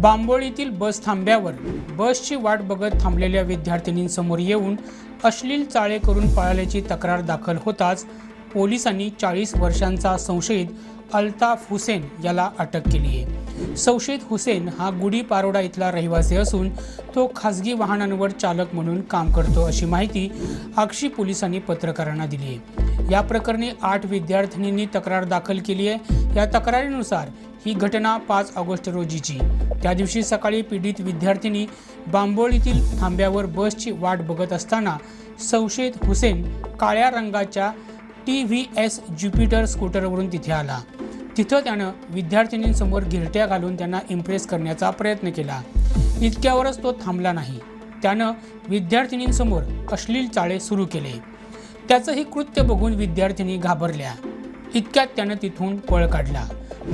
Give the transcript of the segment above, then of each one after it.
बांबोळीतील बस थांब्यावर बसची वाट बघत थांबलेल्या विद्यार्थिनींसमोर येऊन अश्लील चाळे करून पळाल्याची तक्रार दाखल होताच पोलिसांनी चाळीस वर्षांचा संशयित अल्ताफ हुसेन याला अटक केली आहे. संशयित हुसेन हा गुढी पारोडा इथला रहिवासी असून तो खासगी वाहनांवर चालक म्हणून काम करतो अशी माहिती आक्षी पोलिसांनी पत्रकारांना दिली आहे. या प्रकरणी आठ विद्यार्थिनींनी तक्रार दाखल केली आहे. या तक्रारीनुसार ही घटना पाच ऑगस्ट रोजीची. त्या दिवशी सकाळी पीडित विद्यार्थिनी बांबोळीतील थांब्यावर बसची वाट बघत असताना संशयित हुसेन काळ्या रंगाच्या टी व्ही एस ज्युपिटर स्कूटरवरून तिथे आला. तिथं त्यानं विद्यार्थिनींसमोर गिरट्या घालून त्यांना इम्प्रेस करण्याचा प्रयत्न केला. इतक्यावरच तो थांबला नाही. त्यानं विद्यार्थिनींसमोर अश्लील चाळे सुरू केले. त्याचं हे कृत्य बघून विद्यार्थिनी घाबरल्या. इतक्यात त्यानं तिथून पळ काढला.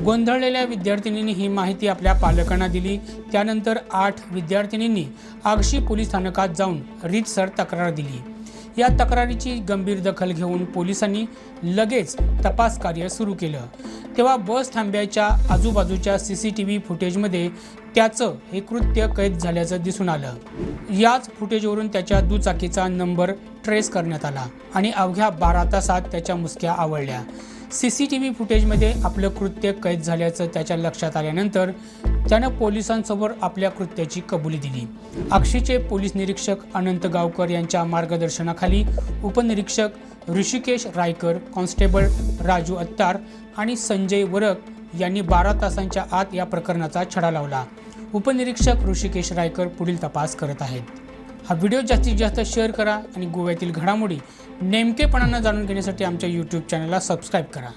गोंधळलेल्या विद्यार्थिनींनी ही माहिती आपल्या पालकांना दिली. त्यानंतर आठ विद्यार्थिनींनी आगशी पोलीस स्थानकात जाऊन रीतसर तक्रार दिली. या तक्रारीची गंभीर दखल घेऊन पोलिसांनी लगेच तपास कार्य सुरू केलं. तेव्हा बस थांब्याच्या आजूबाजूच्या सी सी टी व्ही फुटेजमध्ये त्याचं हे कृत्य कैद झाल्याचं दिसून आलं. याच फुटेजवरून त्याच्या दुचाकीचा नंबर ट्रेस करण्यात आला आणि अवघ्या बारा तासात त्याच्या मुसक्या आवडल्या सी सी टी व्ही फुटेजमध्ये आपलं कृत्य कैद झाल्याचं त्याच्या लक्षात आल्यानंतर त्यानं पोलिसांसमोर आपल्या कृत्याची कबुली दिली. अक्षीचे पोलीस निरीक्षक अनंत गावकर यांच्या मार्गदर्शनाखाली उपनिरीक्षक ऋषिकेश रायकर कॉन्स्टेबल राजू अत्तार आणि संजय वरक यांनी बारा तासांच्या आत या प्रकरणाचा छडा लावला. उपनिरीक्षक ऋषिकेश रायकर पुढील तपास करत आहेत. हा व्हिडिओ जास्तीत जास्त शेअर करा आणि गोव्यातील घडामोडी नेमकेपणानं जाणून घेण्यासाठी आमच्या यूट्यूब चॅनलला सबस्क्राईब करा.